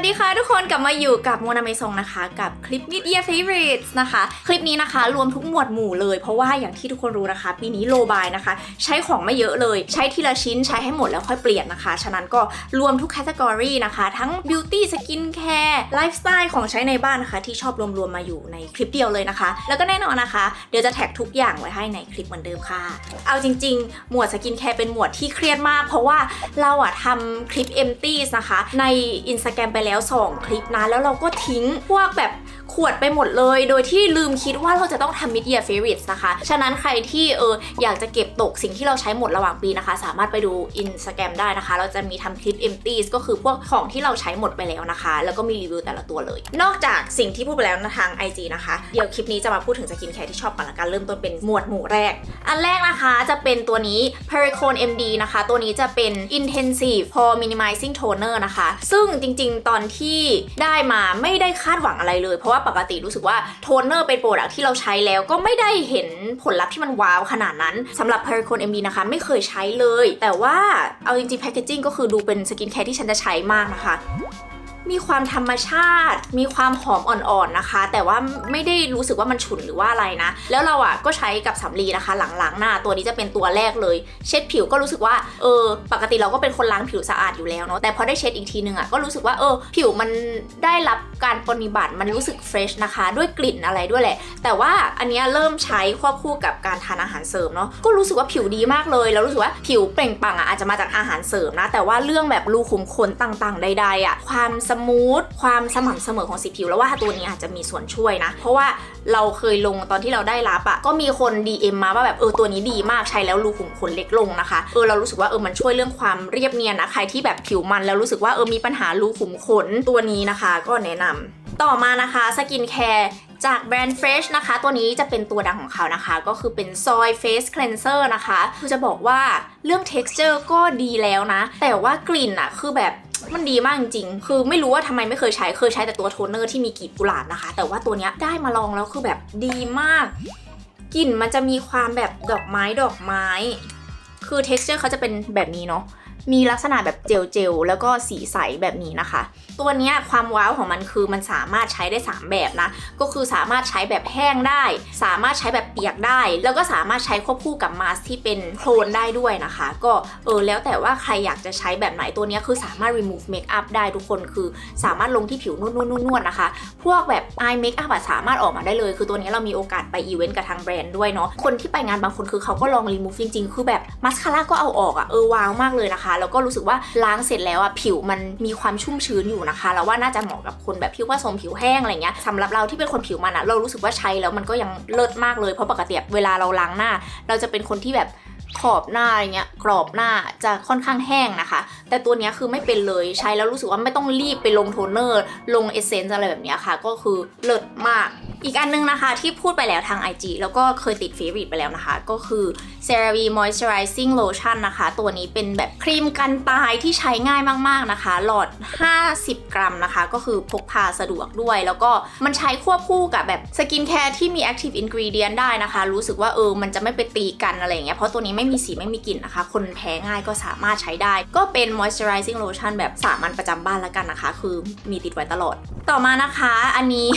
วัสดีค่ะทุกคนกลับมาอยู่กับโมนาเมซงนะคะ กับคลิป Mid Year Favorites นะคะ คลิปนี้นะคะรวมทุกหมวดหมู่เลย เพราะว่าอย่างที่ทุกคนรู้นะคะ ปีนี้โลบายนะคะ ใช้ของไม่เยอะเลย ใช้ทีละชิ้นใช้ให้หมดแล้วค่อยเปลี่ยนนะคะ ฉะนั้นก็รวมทุกแคตตากรีนะคะ ทั้ง Beauty Skin Care Lifestyle ของใช้ในบ้านนะคะ ที่ชอบรวมๆมาอยู่ในคลิปเดียวเลยนะคะ แล้วก็แน่นอนนะคะ เดี๋ยวจะแท็กทุกอย่างไว้ให้ในคลิปเหมือนเดิมค่ะ เอาจริง ๆ หมวดสกินแคร์เป็นหมวดที่เครียดมาก เพราะว่าเราอะทำคลิป empty นะคะ ใน Instagram ไปแล้วแล้ว 2 คลิปนะ แล้วเราก็ทิ้งพวกแบบ ขวดไปหมดเลย โดยที่ลืมคิดว่าเราจะต้องทำ mid year favorites นะคะ ฉะนั้นใครที่เอออยากจะเก็บตกสิ่งที่เราใช้หมดระหว่างปีนะคะ สามารถไปดู Instagram ได้นะคะ เราจะมีทำคลิป empty ก็คือพวกของที่เราใช้หมดไปแล้วนะคะ แล้วก็มีรีวิวแต่ละตัวเลย นอกจากสิ่งที่พูดไปแล้วนะทาง IG นะคะ เดี๋ยวคลิปนี้จะมาพูดถึงสกินแคร์ที่ชอบก่อนละกันเริ่มต้นเป็นหมวดหมู่แรก อันแรกนะคะจะเป็นตัวนี้ Pericone MD นะคะ ตัวนี้จะเป็น Intensive Pore Minimizing Toner นะคะ ซึ่งจริงๆ ตอนที่ได้มาไม่ได้คาดหวังอะไรเลย เพราะว่าปกติรู้สึกว่าโทนเนอร์เป็นโปรดักที่เราใช้แล้วก็ไม่ได้เห็นผลลัพธ์ที่มันว้าวขนาดนั้นสำหรับ Pericone MD นะคะ ไม่เคยใช้เลย แต่ว่าเอาจริงๆแพคเกจิ้งก็คือดูเป็นสกินแคร์ที่ฉันจะใช้มากนะคะ มีความธรรมชาติ มีความหอมอ่อนๆนะคะ แต่ว่าไม่ได้รู้สึกว่ามันฉุนหรือว่าอะไรนะ แล้วเราอะก็ใช้กับสำลีนะคะ หลังๆหน้าตัวนี้จะเป็นตัวแรกเลย เช็ดผิวก็รู้สึกว่าเออปกติเราก็เป็นคนล้างผิวสะอาดอยู่แล้วเนาะแต่พอได้เช็ดอีกทีนึงอะก็รู้สึกว่าเออ ผิวมันได้รับการปฏิบัติมันรู้สึกเฟรชนะคะ ด้วยกลิ่นอะไรด้วยแหละ แต่ว่าอันนี้เริ่มใช้ควบคู่กับการทานอาหารเสริมเนาะก็รู้สึกว่าผิวดีมากเลยแล้วรู้สึกว่าผิวเปล่งปลั่งอะอาจจะมาจากอาหารเสริมนะ แต่ว่าเรื่องแบบรูขุมขนต่างๆใดๆอะความสมูทความสม่ำเสมอของสีผิว แล้วว่าตัวนี้อาจจะมีส่วนช่วยนะ เพราะว่าเราเคยลงตอนที่เราได้รับอะก็มีคน DM มาว่าแบบเออตัวนี้ดีมากใช้แล้วรูขุมขนเล็กลงนะคะเออเรารู้สึกว่าเออมันช่วยเรื่องความเรียบเนียนนะใครที่แบบผิวมันแล้วรู้สึกว่าเออมีปัญหารูขุมขนตัวนี้นะคะ ก็แนะนำต่อมานะคะสกินแคร์จากแบรนด์ Fresh นะคะ ตัวนี้จะเป็นตัวดังของเขานะคะ ก็คือเป็น Soy Face Cleanser นะคะ คือจะบอกว่าเรื่อง texture ก็ดีแล้วนะ แต่ว่ากลิ่นอะคือแบบ มันดีมากจริงๆ คือไม่รู้ว่าทำไมไม่เคยใช้ เคยใช้แต่ตัวโทนเนอร์ที่มีกลีบกุหลาบนะคะ แต่ว่าตัวเนี้ยได้มาลองแล้วคือแบบดีมาก กลิ่นมันจะมีความแบบดอกไม้ดอกไม้ คือ texture เขาจะเป็นแบบนี้เนาะ มีลักษณะแบบเจลเจลๆแล้วก็สีใสแบบนี้นะคะ ตัวนี้ความว้าวของมันคือมันสามารถใช้ได้ 3 แบบนะ ก็คือสามารถใช้แบบแห้งได้ สามารถใช้แบบเปียกได้ แล้วก็สามารถใช้ควบคู่กับมาสก์ที่เป็นโคลนได้ด้วยนะคะ ก็เออแล้วแต่ว่าใครอยากจะใช้แบบไหนตัวนี้คือสามารถ remove makeup ได้ทุกคนคือสามารถลงที่ผิวนวดนวดนวดนะคะ พวกแบบ eye makeup สามารถออกมาได้เลย คือตัวนี้เรามีโอกาสไปอีเวนต์กับทางแบรนด์ด้วยเนาะคนที่ไปงานบางคนคือเขาก็ลอง remove จริงๆ คือแบบมัสคาร่าก็เอาออกอะเออว้าวมากเลยนะคะแล้วก็รู้สึกว่าล้างเสร็จแล้วอะผิวมันมีความชุ่มชื้นอยู่นะคะ แล้วว่าน่าจะเหมาะกับคนแบบผิวผสมผิวแห้งอะไรเงี้ยสำหรับเราที่เป็นคนผิวมันอะเรารู้สึกว่าใช้แล้วมันก็ยังเลิศมากเลยเพราะปกติเวลาเราล้างหน้า เราจะเป็นคนที่แบบ ขอบหน้าอะไรเงี้ยกรอบหน้าจะค่อนข้างแห้งนะคะ แต่ตัวนี้คือไม่เป็นเลยใช้แล้วรู้สึกว่าไม่ต้องรีบไปลงโทนเนอร์ ลงเอเซนส์อะไรแบบเนี้ยค่ะ ก็คือเลิศมาก อีกอันนึงนะคะที่พูดไปแล้วทาง IG แล้วก็เคยติดเฟร i t ไปแล้วนะคะ ก็คือ CeraVe Moisturizing Lotion นะคะ ตัวนี้เป็นแบบครีมกันตายที่ใช้ง่ายมากๆนะคะ หลอด 50 กรัมนะคะ ก็คือพกพาสะดวกด้วย แล้วก็มันใช้ควบคู่กับแบบสกินแคร์ที่มี Active Ingredient ได้นะคะ รู้สึกว่าเออมันจะไม่ไปตีกันอะไรอย่างเงี้ยเพราะตัวนี้ไม่มีสีไม่มีกลิ่นนะคะ คนแพ้ง่ายก็สามารถใช้ได้ ก็เป็น Moisturizing Lotion แบบสามัญประจำบ้านแล้วกันนะคะ คือมีติดไว้ตลอด ต่อมานะคะ อันนี้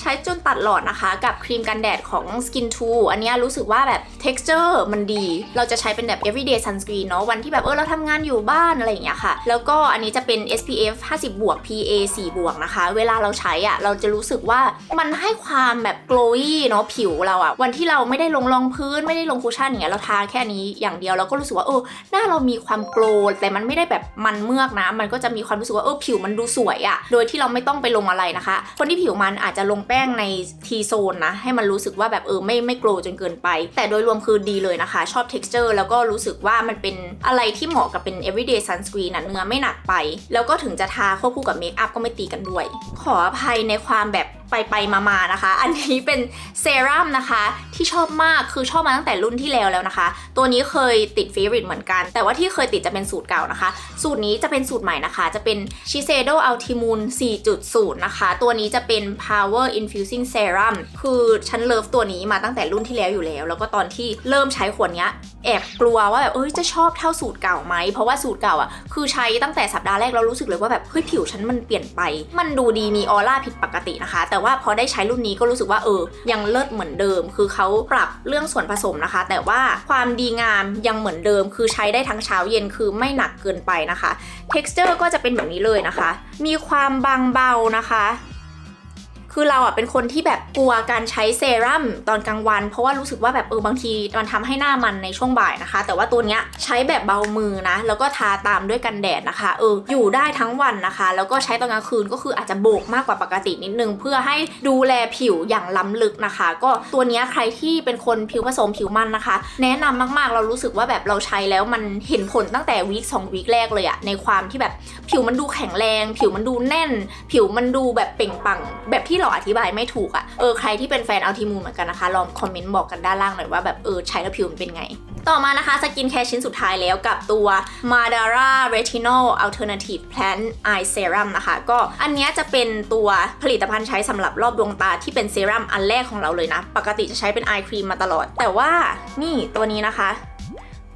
ใช้จนตัดหลอดนะคะกับครีมกันแดดของ Skin 2 อันนี้รู้สึกว่าแบบ texture มันดี เราจะใช้เป็นแบบ everyday sunscreen เนาะวันที่แบบเออเราทำงานอยู่บ้านอะไรอย่างเงี้ยค่ะ แล้วก็อันนี้จะเป็น SPF 50บวก PA 4บวกนะคะ เวลาเราใช้อะเราจะรู้สึกว่ามันให้ความแบบ glowy เนาะผิวเราอะวันที่เราไม่ได้ลงรองพื้นไม่ได้ลงคุชชั่นอย่างเงี้ยเราทาแค่นี้อย่างเดียวเราก็รู้สึกว่าเออหน้าเรามีความโกลว์แต่มันไม่ได้แบบมันเมือกนะ มันก็จะมีความรู้สึกว่าเออผิวมันดูสวยอะโดยที่เราไม่ต้องไปลงอะไรนะคะ คนที่ผิวมันอาจจะลงแป้งในทีโซนนะ ให้มันรู้สึกว่าแบบเออไม่ไม่โกลจนเกินไป แต่โดยรวมคือดีเลยนะคะ ชอบ texture แล้วก็รู้สึกว่ามันเป็นอะไรที่เหมาะกับเป็น everyday sunscreen นะเนื้อไม่หนักไป แล้วก็ถึงจะทาควบคู่กับเมคอัพก็ไม่ตีกันด้วย ขออภัยในความแบบ ไปไปมามานะคะ อันนี้เป็นเซรั่มนะคะ ที่ชอบมากคือชอบมาตั้งแต่รุ่นที่แล้วแล้วนะคะ ตัวนี้เคยติดฟ v o r i t เหมือนกัน แต่ว่าที่เคยติดจะเป็นสูตรเก่านะคะ สูตรนี้จะเป็นสูตรใหม่นะคะ จะเป็น Shiseido Ultimune 4.0 นะคะ ตัวนี้จะเป็น Power Infusing Serum คือฉันเลิฟตัวนี้มาตั้งแต่รุ่นที่แล้วอยู่แล้ว แล้วก็ตอนที่เริ่มใช้ขวดนี้แอบกลัวว่าแบบเอ้ยจะชอบเท่าสูตรเก่าไหมเพราะว่าสูตรเก่าอะคือใช้ตั้งแต่สัปดาห์แรกเรารู้สึกเลยว่าแบบเฮ้ยผิวฉันมันเปลี่ยนไป มันดูดีมีออร่าผิดปกตินะคะ แต่ว่าพอได้ใช้รุ่นนี้ก็รู้สึกว่าเออ ยังเลิศเหมือนเดิม คือเขาปรับเรื่องส่วนผสมนะคะ แต่ว่าความดีงามยังเหมือนเดิม คือใช้ได้ทั้งเช้าเย็นคือไม่หนักเกินไปนะคะ texture ก็จะเป็นแบบนี้เลยนะคะ มีความบางเบานะคะ คือเราอะเป็นคนที่แบบกลัวการใช้เซรั่มตอนกลางวัน เพราะว่ารู้สึกว่าแบบเออบางทีมันทำให้หน้ามันในช่วงบ่ายนะคะ แต่ว่าตัวเนี้ยใช้แบบเบามือนะ แล้วก็ทาตามด้วยกันแดดนะคะเอออยู่ได้ทั้งวันนะคะ แล้วก็ใช้ตอนกลางคืนก็คืออาจจะโบกมากกว่าปกตินิดนึง เพื่อให้ดูแลผิวอย่างล้ำลึกนะคะ ก็ตัวเนี้ยใครที่เป็นคนผิวผสมผิวมันนะคะ แนะนำมากๆเรารู้สึกว่าแบบเราใช้แล้วมันเห็นผลตั้งแต่วีคสองวีคแรกเลยอะในความที่แบบผิวมันดูแข็งแรง ผิวมันดูแน่น ผิวมันดูแบบเปล่งปลั่งแบบที่เราอธิบายไม่ถูกอะเออใครที่เป็นแฟนอัลติมูนเหมือนกันนะคะ ลองคอมเมนต์บอกกันด้านล่างหน่อยว่าแบบเออใช้แล้วผิวมันเป็นไง ต่อมานะคะสกินแคร์ชิ้นสุดท้ายแล้วกับตัว Madara Retinol Alternative Plant Eye Serum นะคะก็อันเนี้ยจะเป็นตัวผลิตภัณฑ์ใช้สำหรับรอบดวงตาที่เป็นเซรั่มอันแรกของเราเลยนะ ปกติจะใช้เป็น eye cream มาตลอด แต่ว่านี่ตัวนี้นะคะ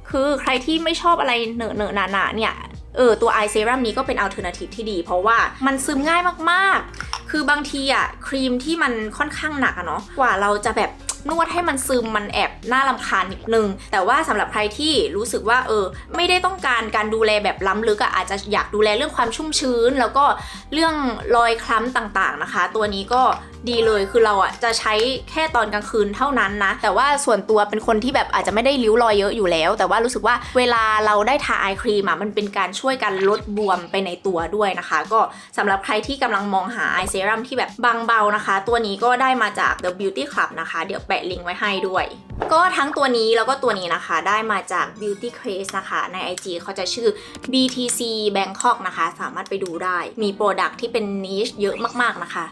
คือใครที่ไม่ชอบอะไรเหนอะเหนอะหนาหนาๆเนี่ยเออตัว eye serum นี้ก็เป็น alternative ที่ดี เพราะว่ามันซึมง่ายมากๆ คือบางทีอะครีมที่มันค่อนข้างหนักอะเนาะกว่าเราจะแบบ นวดให้มันซึมมันแอบน่าลำคาญนิดนึง แต่ว่าสำหรับใครที่รู้สึกว่าเออ ไม่ได้ต้องการการดูแลแบบล้ำลึกอะอาจจะอยากดูแลเรื่องความชุ่มชื้น แล้วก็เรื่องรอยคล้ำต่างๆนะคะ ตัวนี้ก็ดีเลยคือเราอะจะใช้แค่ตอนกลางคืนเท่านั้นนะ แต่ว่าส่วนตัวเป็นคนที่แบบอาจจะไม่ได้ริ้วรอยเยอะอยู่แล้ว แต่ว่ารู้สึกว่าเวลาเราได้ทาไอครีมอะมันเป็นการช่วยกันลดบวมไปในตัวด้วยนะคะ ก็สำหรับใครที่กำลังมองหาไอเซรั่มที่แบบบางเบานะคะ ตัวนี้ก็ได้มาจาก The Beauty Club นะคะ เดี๋ยวแปะลิงก์ไว้ให้ด้วย ก็ทั้งตัวนี้แล้วก็ตัวนี้นะคะได้มาจาก Beauty Craze นะคะใน IG เขาจะชื่อ BTC Bangkok นะคะ สามารถไปดูได้ มีโปรดักที่เป็นนิชเยอะมากๆนะคะ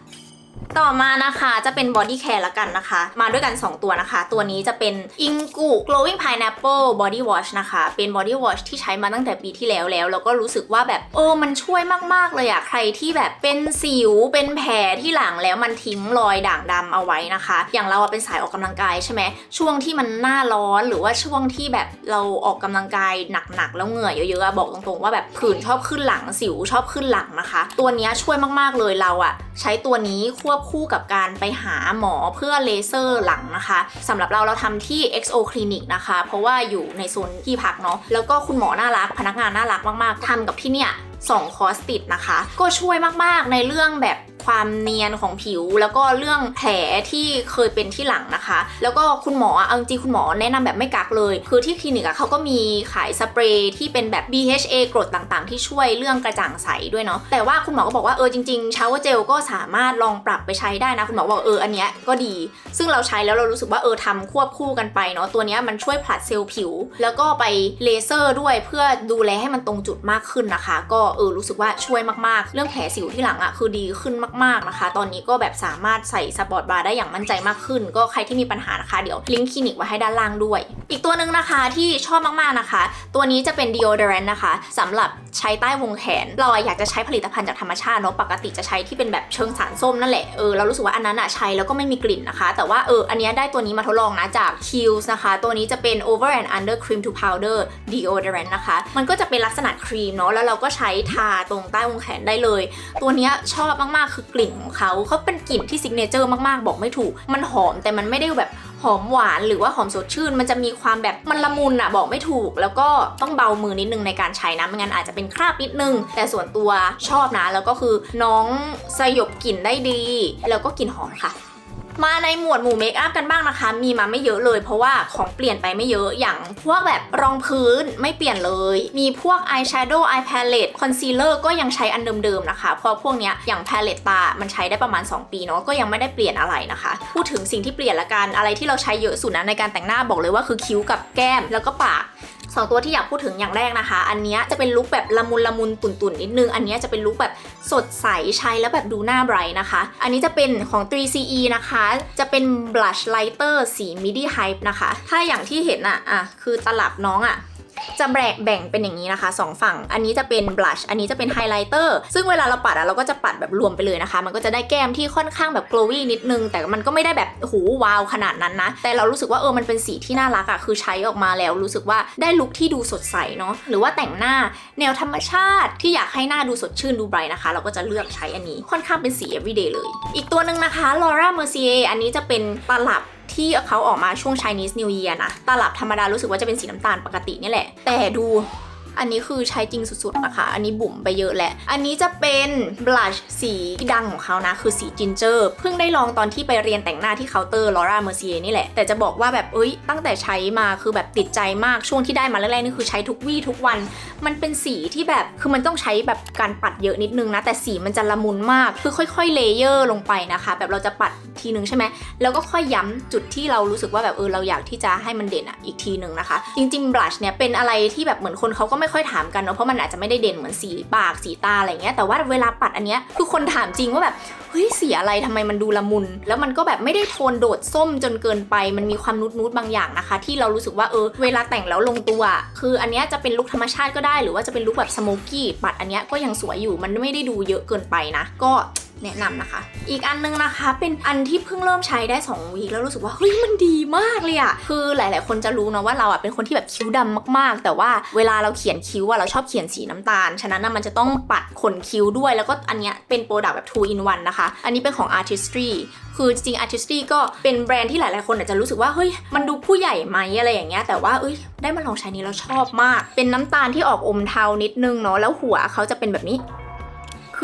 ต่อมานะคะจะเป็นบอดี้แคร์ละกันนะคะ มาด้วยกัน 2 ตัวนะคะ ตัวนี้จะเป็น i n g u Glowing Pineapple Body Wash นะคะ เป็น Body Wash ที่ใช้มาตั้งแต่ปีที่แล้วแล้ว แล้วก็รู้สึกว่าแบบเออมันช่วยมาก ๆ เลยอะใครที่แบบเป็นสิวเป็นแผลที่หลังแล้วมันทิ้งรอยด่างดำเอาไว้นะคะ อย่างเราอะเป็นสายออกกำลังกายใช่ไหมช่วงที่มันหน้าร้อนหรือว่าช่วงที่แบบเราออกกำลังกายหนักๆแล้วเหงื่อเยอะๆบอกตรงๆว่าแบบผื่นชอบขึ้นหลังสิวชอบขึ้นหลังนะคะ ตัวนี้ช่วยมากๆเลยเราอะใช้ตัวนี้ควบคู่กับการไปหาหมอเพื่อเลเซอร์หลังนะคะสำหรับเราเราทำที่ XO Clinic นะคะ เพราะว่าอยู่ในโซนที่พักเนาะแล้วก็คุณหมอน่ารัก พนักงานน่ารักมากๆทำกับที่เนี่ยสองคอร์สติดนะคะ ก็ช่วยมากๆในเรื่องแบบ ความเนียนของผิว แล้วก็เรื่องแผลที่เคยเป็นที่หลังนะคะ แล้วก็คุณหมอเอาจริงคุณหมอแนะนำแบบไม่กักเลย คือที่คลินิกอะเขาก็มีขายสเปรย์ที่เป็นแบบ BHA กรดต่างๆ ที่ช่วยเรื่องกระจ่างใสด้วยเนาะแต่ว่าคุณหมอก็บอกว่าเออจริงๆชาวเจลก็สามารถลองปรับไปใช้ได้นะ คุณหมอบอกเอออันเนี้ยก็ดี ซึ่งเราใช้แล้วเรารู้สึกว่าเออทำควบคู่กันไปเนาะตัวเนี้ยมันช่วยผลัดเซลล์ผิว แล้วก็ไปเลเซอร์ด้วยเพื่อดูแลให้มันตรงจุดมากขึ้นนะคะ ก็เออรู้สึกว่าช่วยมากๆ เรื่องแผลสิวที่หลังอะคือดีขึ้นมากๆนะคะ ตอนนี้ก็แบบสามารถใส่สปอร์ตบาร์ได้อย่างมั่นใจมากขึ้น ก็ใครที่มีปัญหานะคะ เดี๋ยวลิงก์คลินิกไว้ให้ด้านล่างด้วย อีกตัวหนึ่งนะคะที่ชอบมากๆนะคะ ตัวนี้จะเป็น deodorant นะคะสำหรับใช้ใต้วงแขน เราอยากจะใช้ผลิตภัณฑ์จากธรรมชาติเนาะปกติจะใช้ที่เป็นแบบเชิงสารส้มนั่นแหละเออเรารู้สึกว่าอันนั้นอะใช้แล้วก็ไม่มีกลิ่นนะคะ แต่ว่าเอออันนี้ได้ตัวนี้มาทดลองนะจาก Kiehl's นะคะ ตัวนี้จะเป็น over and under cream to powder deodorant นะคะ มันก็จะเป็นลักษณะครีมเนาะแล้วเราก็ใช้ทาตรงใต้วงแขนได้เลย ตัวนี้ชอบมากๆคือกลิ่นของเขาเขาเป็นกลิ่นที่ซิกเนเจอร์มากๆ บอกไม่ถูก มันหอมแต่มันไม่ได้แบบหอมหวานหรือว่าหอมสดชื่น มันจะมีความแบบมันละมุนอะบอกไม่ถูก แล้วก็ต้องเบามือนิดนึงในการใช้นะไม่งั้นอาจจะเป็นคราบนิดนึง แต่ส่วนตัวชอบนะ แล้วก็คือน้องสยบกลิ่นได้ดี แล้วก็กลิ่นหอมค่ะ มาในหมวดหมู่เมคอัพกันบ้างนะคะ มีมาไม่เยอะเลย เพราะว่าของเปลี่ยนไปไม่เยอะอย่างพวกแบบรองพื้นไม่เปลี่ยนเลย มีพวกอายแชโดว์อายแพลเลตคอนซีลเลอร์ก็ยังใช้อันเดิมๆนะคะ เพราะพวกเนี้ยอย่างแพลเลตตา มันใช้ได้ประมาณ 2 ปีเนาะก็ยังไม่ได้เปลี่ยนอะไรนะคะ พูดถึงสิ่งที่เปลี่ยนละกันอะไรที่เราใช้เยอะสุดนะในการแต่งหน้าบอกเลยว่าคือคิ้วกับแก้มแล้วก็ปากสองตัวที่อยากพูดถึงอย่างแรกนะคะ อันนี้จะเป็นลุคแบบละมุนละมุนตุ่นๆนนิดนึง อันนี้จะเป็นลุคแบบสดใสใช้แล้วแบบดูหน้าไบรท์นะคะ อันนี้จะเป็นของ 3CE นะคะ จะเป็น blush lighter สี midi hype นะคะ ถ้าอย่างที่เห็นอะ อะ คือตลับน้องอะ จะแบ่งแบ่งเป็นอย่างนี้นะคะสองฝั่ง อันนี้จะเป็น blush อันนี้จะเป็น highlighter ซึ่งเวลาเราปัดอะเราก็จะปัดแบบรวมไปเลยนะคะ มันก็จะได้แก้มที่ค่อนข้างแบบ glowy นิดนึง แต่มันก็ไม่ได้แบบโอ้โหว้าวขนาดนั้นนะ แต่เรารู้สึกว่าเออ มันเป็นสีที่น่ารักอะคือใช้ออกมาแล้วรู้สึกว่าได้ลุคที่ดูสดใสเนาะ หรือว่าแต่งหน้าแนวธรรมชาติที่อยากให้หน้าดูสดชื่นดูไบรท์นะคะ เราก็จะเลือกใช้อันนี้ ค่อนข้างเป็นสี everyday เลย อีกตัวหนึ่งนะคะ Laura Mercier อันนี้จะเป็นตลับ ที่เขาออกมาช่วง Chinese New Year นะตลับธรรมดารู้สึกว่าจะเป็นสีน้ำตาลปกตินี่แหละ แต่ดู อันนี้คือใช้จริงสุดๆนะคะ อันนี้บุ๋มไปเยอะแหละ อันนี้จะเป็นบลัชสีที่ดังของเขานะ คือสีจินเจอร์เพิ่งได้ลองตอนที่ไปเรียนแต่งหน้าที่เคาน์เตอร์ลอร่าเมอร์เซียนี่แหละ แต่จะบอกว่าแบบเอ้ยตั้งแต่ใช้มาคือแบบติดใจมากช่วงที่ได้มาแรกๆนี่คือใช้ทุกวี่ทุกวัน มันเป็นสีที่แบบคือมันต้องใช้แบบการปัดเยอะนิดนึงนะ แต่สีมันจะละมุนมากคือค่อยๆเลเยอร์ลงไปนะคะ แบบเราจะปัดทีนึงใช่ไหมแล้วก็ค่อยย้ำจุดที่เรารู้สึกว่าแบบเออเราอยากที่จะให้มันเด่นอะอีกทีหนึ่งนะคะ จริงๆบลัชเนี่ยเป็นอะไรที่แบบเหมือนคนเขาก็ไม่ค่อยถามกันเนาะเพราะมันอาจจะไม่ได้เด่นเหมือนสีปากสีตาอะไรเงี้ยแต่ว่าเวลาปัดอันเนี้ยคือคนถามจริงว่าแบบเฮ้ยสีอะไรทำไมมันดูละมุน แล้วมันก็แบบไม่ได้โทนโดดส้มจนเกินไป มันมีความนุดๆบางอย่างนะคะ ที่เรารู้สึกว่าเออเวลาแต่งแล้วลงตัว คืออันเนี้ยจะเป็นลุคธรรมชาติก็ได้หรือว่าจะเป็นลุคแบบสโมกี้ปัดอันเนี้ยก็ยังสวยอยู่มันไม่ได้ดูเยอะเกินไปนะ ก็ แนะนำนะคะ อีกอันนึงนะคะเป็นอันที่เพิ่งเริ่มใช้ได้2วีคแล้วรู้สึกว่าเฮ้ยมันดีมากเลยอะคือหลาย ๆ คนจะรู้นะว่าเราอะเป็นคนที่แบบคิ้วดำมาก ๆ แต่ว่าเวลาเราเขียนคิ้วอะเราชอบเขียนสีน้ำตาล ฉะนั้นนะมันจะต้องปัดขนคิ้วด้วย แล้วก็อันเนี้ยเป็นโปรดักต์แบบ2 in 1นะคะ อันนี้เป็นของ Artistry คือจริง Artistry ก็เป็นแบรนด์ที่หลาย ๆ คนอาจจะรู้สึกว่าเฮ้ยมันดูผู้ใหญ่ไหมอะไรอย่างเงี้ยแต่ว่าเอ้ยได้มาลองใช้นี้แล้วชอบมาก เป็นน้ำตาลที่ออกอมเทานิดนึงเนาะแล้วหัวเขาจะเป็นแบบนี้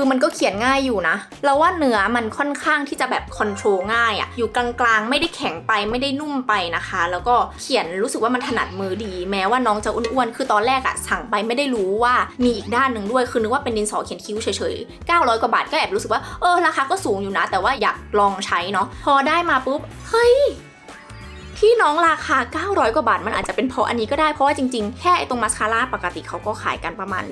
คือมันก็เขียนง่ายอยู่นะ เราว่าเนื้อมันค่อนข้างที่จะแบบคอนโทรลง่ายอะอยู่กลางๆ ไม่ได้แข็งไปไม่ได้นุ่มไปนะคะ แล้วก็เขียนรู้สึกว่ามันถนัดมือดี แม้ว่าน้องจะอ้วนๆ คือตอนแรกอะสั่งไปไม่ได้รู้ว่ามีอีกด้านหนึ่งด้วย คือนึกว่าเป็นดินสอเขียนคิ้วเฉยๆ 900 กว่าบาทก็แอบรู้สึกว่าเออราคาก็สูงอยู่นะ แต่ว่าอยากลองใช้เนาะ พอได้มาปุ๊บ เฮ้ยที่น้องราคา 900 กว่าบาท มันอาจจะเป็นเพราะอันนี้ก็ได้ เพราะว่าจริงๆ แค่ไอตรงมาสคาร่าปกติเขาก็ขายกันประมาณ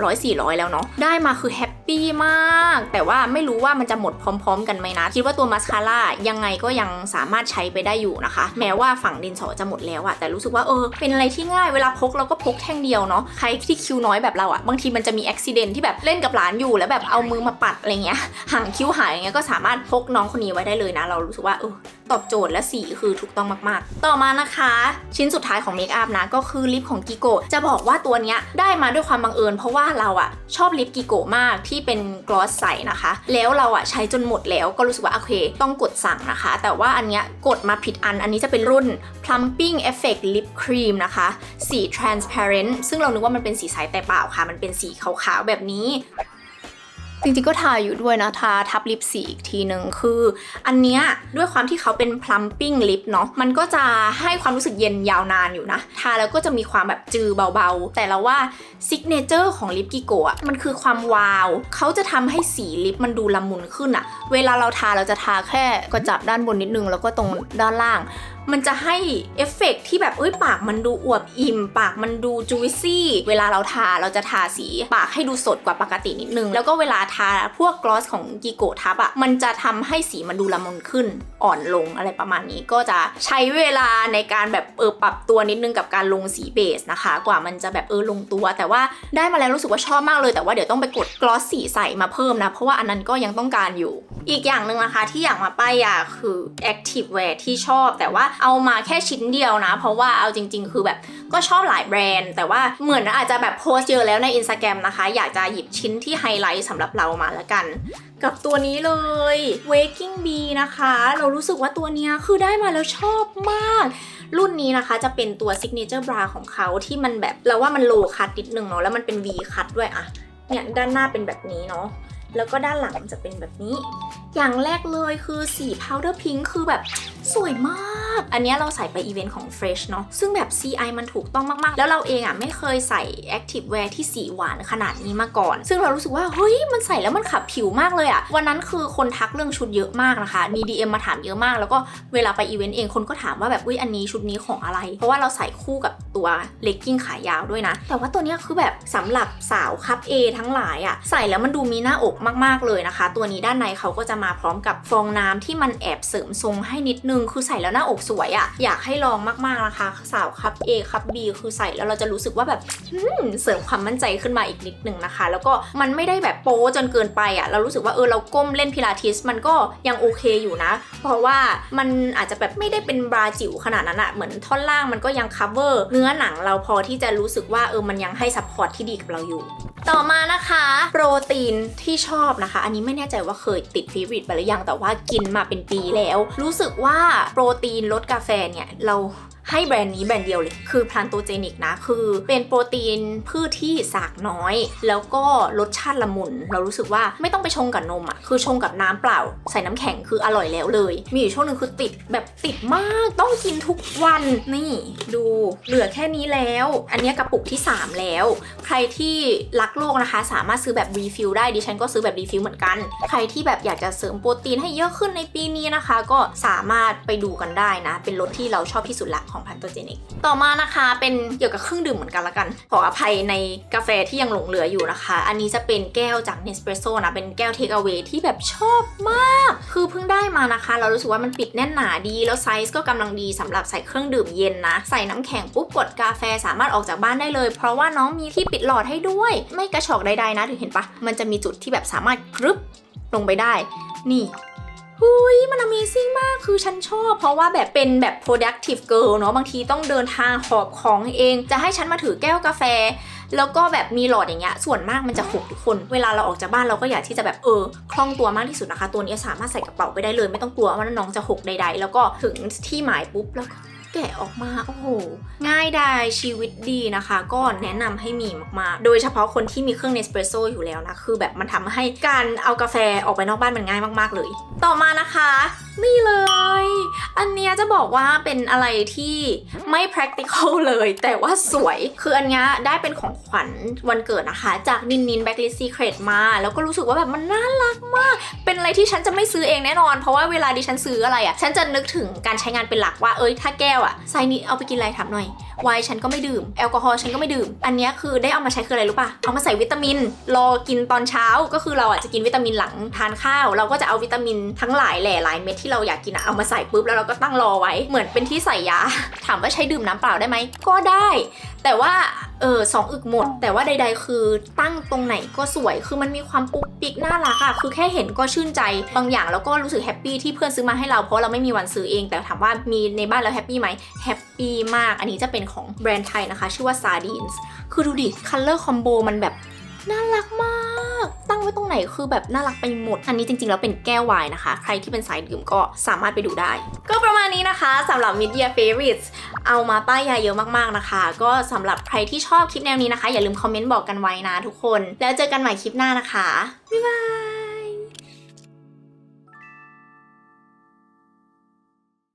300-400 แล้วเนาะ ได้มาคือแฮป ปี้มาก แต่ว่าไม่รู้ว่ามันจะหมดพร้อม ๆ กันไหมนะ คิดว่าตัวมาสคาร่ายังไงก็ยังสามารถใช้ไปได้อยู่นะคะ แม้ว่าฝั่งดินสอจะหมดแล้วอะแต่รู้สึกว่าเออเป็นอะไรที่ง่ายเวลาพกเราก็พกแท่งเดียวเนาะใครที่คิวน้อยแบบเราอะบางทีมันจะมีอุบิเหตุที่แบบเล่นกับหลานอยู่แล้วแบบเอามือมาปัดอะไรเงี้ยห่างคิ้วหายอย่างเงี้ยก็สามารถพกน้องคนนี้ไว้ได้เลยนะ เรารู้สึกว่าเออตอบโจทย์และสีคือถูกต้องมาก ๆ ต่อมานะคะ ชิ้นสุดท้ายของเมคอัพนะก็คือลิปของกิโกจะบอกว่าตัวเนี้ยได้มาด้วยความบังเอิญ เพราะว่าเราอะชอบลิปกิโกมากที่ที่เป็นกลอสใสนะคะ แล้วเราอะใช้จนหมดแล้วก็รู้สึกว่าโอเค ต้องกดสั่งนะคะ แต่ว่าอันเนี้ยกดมาผิดอัน อันนี้จะเป็นรุ่น Plumping Effect Lip Cream นะคะ สี transparent ซึ่งเรานึกว่ามันเป็นสีใสแต่เปล่าค่ะ มันเป็นสีขาวๆแบบนี้ จริงๆก็ทาอยู่ด้วยนะทาทับลิปสีอีกทีหนึ่งคือ อันเนี้ยด้วยความที่เขาเป็น plumping lip เนาะมันก็จะให้ความรู้สึกเย็นยาวนานอยู่นะ ทาแล้วก็จะมีความแบบจือเบาๆ แต่เราว่า signature ของลิปกิโกะมันคือความวาว เขาจะทำให้สีลิปมันดูละมุนขึ้นอะเวลาเราทาเราจะทาแค่กระจับด้านบนนิดนึงแล้วก็ตรงด้านล่าง มันจะให้เอฟเฟกต์ที่แบบเอ้ยปากมันดูอวบอิ่ม ปากมันดูจุยซี่ เวลาเราทาเราจะทาสีปากให้ดูสดกว่าปกตินิดนึง แล้วก็เวลาทาพวกกลอสของกิโกทับอะมันจะทำให้สีมันดูละมุนขึ้น อ่อนลงอะไรประมาณนี้ก็จะใช้เวลาในการแบบเออปรับตัวนิดนึงกับการลงสีเบสนะคะ กว่ามันจะแบบเออลงตัว แต่ว่าได้มาแล้วรู้สึกว่าชอบมากเลยแต่ว่าเดี๋ยวต้องไปกดกลอสสีใสมาเพิ่มนะ เพราะว่าอันนั้นก็ยังต้องการอยู่ อีกอย่างหนึ่งนะคะที่อยากมาป้ายยาคือ active wear ที่ชอบ แต่ว่าเอามาแค่ชิ้นเดียวนะ เพราะว่าเอาจริง ๆ คือแบบก็ชอบหลายแบรนด์ แต่ว่าเหมือนอาจจะแบบโพสเยอะแล้วใน Instagram นะคะ อยากจะหยิบชิ้นที่ไฮไลท์สำหรับเรามาแล้วกัน กับตัวนี้เลย Waking Bee นะคะ เรารู้สึกว่าตัวนี้คือได้มาแล้วชอบมาก รุ่นนี้นะคะจะเป็นตัว Signature Bra ของเขาที่มันแบบเราว่ามันโลคัตนิดนึงเนาะแล้วมันเป็น V คัตด้วยอะเนี่ยด้านหน้าเป็นแบบนี้เนาะแล้วก็ด้านหลังจะเป็นแบบนี้ อย่างแรกเลยคือสี powder pink คือแบบสวยมาก อันนี้เราใส่ไปอีเวนต์ของ Fresh เนาะซึ่งแบบ CI มันถูกต้องมากๆ แล้วเราเองอะไม่เคยใส่ Active Wear ที่สีหวานขนาดนี้มาก่อน ซึ่งเรารู้สึกว่า เฮ้ย มันใส่แล้วมันขับผิวมากเลยอะ วันนั้นคือคนทักเรื่องชุดเยอะมากนะคะ มี DM มาถามเยอะมาก แล้วก็เวลาไปอีเวนต์เองคนก็ถามว่าแบบอุ้ยอันนี้ชุดนี้ของอะไร เพราะว่าเราใส่คู่กับตัวเลกกิ้งขายาวด้วยนะ แต่ว่าตัวเนี้ยคือแบบสำหรับสาวคัพ A ทั้งหลายอะใส่แล้วมันดูมีหน้าอกมากๆเลยนะคะ ตัวนี้ด้านในเขาก็จะมาพร้อมกับฟองน้ำที่มันแอบเสริมทรงให้นิดนึงคือใส่แล้วหน้าอกสวยอะอยากให้ลองมากๆนะคะ สาวคัพ A คัพ B คือใส่แล้วเราจะรู้สึกว่าแบบเสริมความมั่นใจขึ้นมาอีกนิดนึงนะคะ แล้วก็มันไม่ได้แบบโป๊จนเกินไปอะเรารู้สึกว่าเออเราก้มเล่นพิลาทิสมันก็ยังโอเคอยู่นะ เพราะว่ามันอาจจะแบบไม่ได้เป็นบราจิ๋วขนาดนั้นอะเหมือนท่อนล่างมันก็ยัง cover เนื้อหนังเราพอที่จะรู้สึกว่าเออมันยังให้ซัพพอร์ตที่ดีกับเราอยู่ต่อมานะคะโปรตีนที่ชอบนะคะ อันนี้ไม่แน่ใจว่าเคยติดฟีวิตไปหรือยังแต่ว่ากินมาเป็นปีแล้ว รู้สึกว่าโปรตีนลดกาแฟเนี่ยเรา ให้แบรนด์นี้แบรนด์เดียวเลย คือพลานโตเจนิกนะ คือเป็นโปรตีนพืชที่สากน้อย แล้วก็รสชาติละมุน เรารู้สึกว่าไม่ต้องไปชงกับนมอะ่ะ คือชงกับน้ำเปล่า ใส่น้ำแข็งคืออร่อยแล้วเลย มีอยู่ช่วงหนึ่งคือติดแบบติดมาก ต้องกินทุกวัน นี่ดู เหลือแค่นี้แล้ว อันเนี้ยกระปุกที่ 3 แล้ว ใครที่รักโลกนะคะ สามารถซื้อแบบรีฟิลได้ ดิฉันก็ซื้อแบบรีฟิลเหมือนกัน ใครที่แบบอยากจะเสริมโปรตีนให้เยอะขึ้นในปีนี้นะคะ ก็สามารถไปดูกันได้นะ เป็นรสที่เราชอบที่สุดละของพันโตเจนิก ต่อมานะคะเป็นเกี่ยวกับเครื่องดื่มเหมือนกันละกัน ขออภัยในกาแฟที่ยังหลงเหลืออยู่นะคะ อันนี้จะเป็นแก้วจาก Nespresso นะ เป็นแก้วเทคเอา a y ที่แบบชอบมาก คือเพิ่งได้มานะคะ เรารู้สึกว่ามันปิดแน่นหนาดี แล้วไซส์ก็กำลังดีสำหรับใส่เครื่องดื่มเย็นนะ ใส่น้ำแข็งปุ๊บกดกาแฟสามารถออกจากบ้านได้เลย เพราะว่าน้องมีที่ปิดหลอดให้ด้วย ไม่กระชอกใดๆนะถึงเห็นปะมันจะมีจุดที่แบบสามารถกรึบลงไปได้ นี่ หุยมัน Amazing มากคือฉันชอบ เพราะว่าแบบเป็นแบบ productive girl เนาะบางทีต้องเดินทางหอบของเอง จะให้ฉันมาถือแก้วกาแฟ แล้วก็แบบมีหลอดอย่างเงี้ยส่วนมากมันจะหกทุกคน เวลาเราออกจากบ้านเราก็อยากที่จะแบบเออคล่องตัวมากที่สุดนะคะ ตัวนี้สามารถใส่กระเป๋าไปได้เลย ไม่ต้องกลัวว่าน้องจะหกใดๆ แล้วก็ถึงที่หมายปุ๊บแล้วก็ แกะออกมาโอ้โห ง่ายไดายชีวิตดีนะคะ ก็แนะนำให้มีมากๆ โดยเฉพาะคนที่มีเครื่องเนสเปรสโซอยู่แล้วนะ คือแบบมันทำให้การเอากาแฟออกไปนอกบ้านมันง่ายมาก ๆ เลย ต่อมานะคะนี่เลย อันเนี้ยจะบอกว่าเป็นอะไรที่ไม่ practical เลย แต่ว่าสวย คืออันเนี้ยได้เป็นของขวัญวันเกิดนะคะ จากนินนิน Backlist Secret มา แล้วก็รู้สึกว่าแบบมันน่ารักมาก เป็นอะไรที่ฉันจะไม่ซื้อเองแน่นอน เพราะว่าเวลาดิฉันซื้ออะไรอะ่ะ ฉันจะนึกถึงการใช้งานเป็นหลักว่า เอ้ย ถ้าแก้วอะะไซส์นี้เอาไปกินอะไรถามหน่อย ไวน์ฉันก็ไม่ดื่ม แอลกอฮอล์ฉันก็ไม่ดื่ม อันนี้คือได้เอามาใช้คืออะไรรู้ป่ะเอามาใส่วิตามิน รอกินตอนเช้าก็คือเราอะจะกินวิตามินหลังทานข้าว เราก็จะเอาวิตามินทั้งหลายแหล่หลายเม็ดที่เราอยากกินอะเอามาใส่ปุ๊บแล้วเราก็ตั้งรอไว้เหมือนเป็นที่ใส่ยา ถามว่าใช้ดื่มน้ำเปล่าได้ไหมก็ได้ แต่ว่าเออสองอึกหมด แต่ว่าใด ๆ คือตั้งตรงไหนก็สวยคือมันมีความปุ๊กปิ๊กน่ารักอะคือแค่เห็นก็ชื่นใจบางอย่างแล้วก็รู้สึกแฮปปี้ที่เพื่อนซื้อมาให้เราเพราะเราไม่มีวันซื้อเอง แต่ถามว่ามีในบ้านแล้วแฮปปี้ไหมแฮปปี้มาก อันนี้จะเป็นของแบรนด์ไทยนะคะ ชื่อว่า Sardines คือดูดิคัลเลอร์คอมโบมันแบบน่ารักมาก ตั้งไว้ตรงไหนคือแบบน่ารักไปหมด อันนี้จริงๆ แล้วเป็นแก้วไวน์นะคะ ใครที่เป็นสายดื่มก็สามารถไปดูได้ ก็ประมาณนี้นะคะสำหรับ Media Favorites เอามาป้ายยาเยอะมากๆนะคะ ก็สำหรับใครที่ชอบคลิปแนวนี้นะคะ อย่าลืมคอมเมนต์บอกกันไว้นะทุกคน แล้วเจอกันใหม่คลิปหน้านะคะ บ๊ายบาย